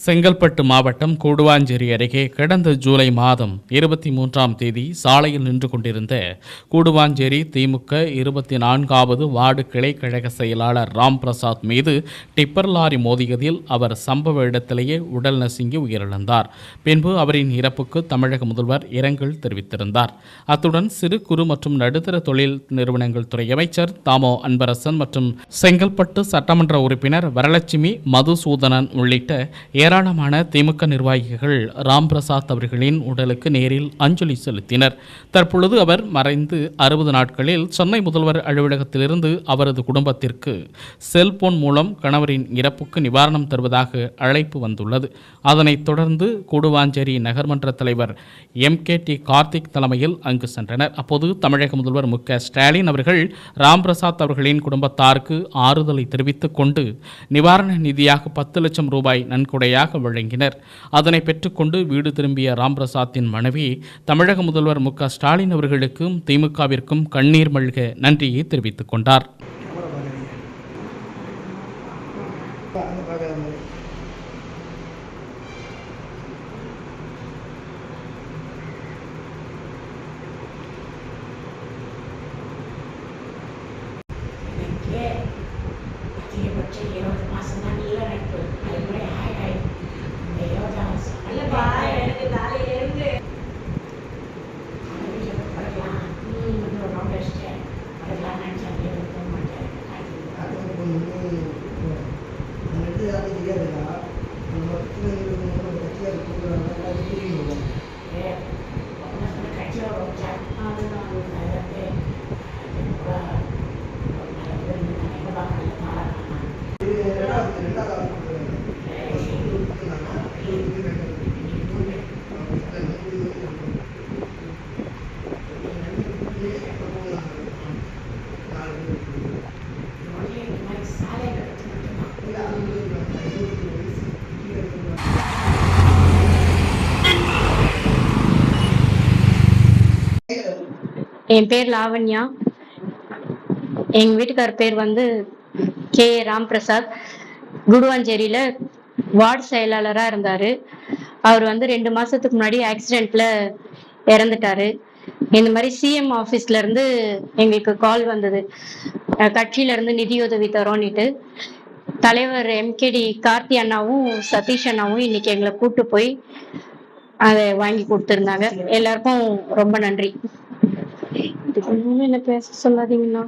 செங்கல்பட்டு மாவட்டம் கூடுவாஞ்சேரி அருகே கடந்த ஜூலை மாதம் இருபத்தி மூன்றாம் தேதி சாலையில் நின்று கொண்டிருந்த கூடுவாஞ்சேரி திமுக இருபத்தி நான்காவது வார்டு கிளை கழக செயலாளர் ராம் பிரசாத் மீது டிப்பர் லாரி மோதியதில் அவர் சம்பவ இடத்திலேயே உடல் நசுங்கி உயிரிழந்தார். பின்பு அவரின் இறப்புக்கு தமிழக முதல்வர் இரங்கல் தெரிவித்திருந்தார். அத்துடன் சிறு குறு மற்றும் நடுத்தர தொழில் நிறுவனங்கள் துறை அமைச்சர் தாமோ அன்பரசன் மற்றும் செங்கல்பட்டு சட்டமன்ற உறுப்பினர் வரலட்சுமி மதுசூதனன் உள்ளிட்ட ஏராளமான திமுக நிர்வாகிகள் ராம் பிரசாத் அவர்களின் உடலுக்கு நேரில் அஞ்சலி செலுத்தினர். தற்பொழுது அவர் மறைந்து அறுபது நாட்களில் சென்னை முதல்வர் அலுவலகத்திலிருந்து அவரது குடும்பத்திற்கு செல்போன் மூலம் கணவரின் இறப்புக்கு நிவாரணம் தருவதாக அழைப்பு வந்துள்ளது. அதனைத் தொடர்ந்து கூடுவாஞ்சேரி நகர்மன்ற தலைவர் எம் கே டி கார்த்திக் தலைமையில் அங்கு சென்றனர். அப்போது தமிழக முதல்வர் மு க ஸ்டாலின் அவர்கள் ராம் பிரசாத் அவர்களின் குடும்பத்தாருக்கு ஆறுதலை தெரிவித்துக் கொண்டு நிவாரண நிதியாக பத்து லட்சம் ரூபாய் நன்கொடையாக வழங்கினர். அதனை பெற்றுக்கொண்டு வீடு திரும்பிய ராம்பிரசாத்தின் மனைவி தமிழக முதல்வர் மு ஸ்டாலின் அவர்களுக்கும் திமுகவிற்கும் கண்ணீர் மல்க நன்றியை தெரிவித்துக் கொண்டார். Thank you. என் பேர் லாவண்யா. எங்க வீட்டுக்கார் பேர் வந்து கே. ராம் பிரசாத் குடுவாஞ்சேரியில வார்டு செயலாளரா இருந்தாரு. அவர் வந்து ரெண்டு மாசத்துக்கு முன்னாடி ஆக்சிடென்ட்ல இறந்துட்டாரு. இந்த மாதிரி சிஎம் ஆஃபீஸ்ல இருந்து எங்களுக்கு கால் வந்தது. கட்சியில இருந்து நிதியுதவி தரோன்னுட்டு தலைவர் எம்கேடி கார்த்தி அண்ணாவும் சதீஷ் அண்ணாவும் இன்னைக்கு எங்களை கூட்டு போய் அதை வாங்கி கொடுத்துருந்தாங்க. எல்லாருக்கும் ரொம்ப நன்றி. இதுக்கு முன்னாடி என்ன பேச சொல்லாதீங்கண்ணா.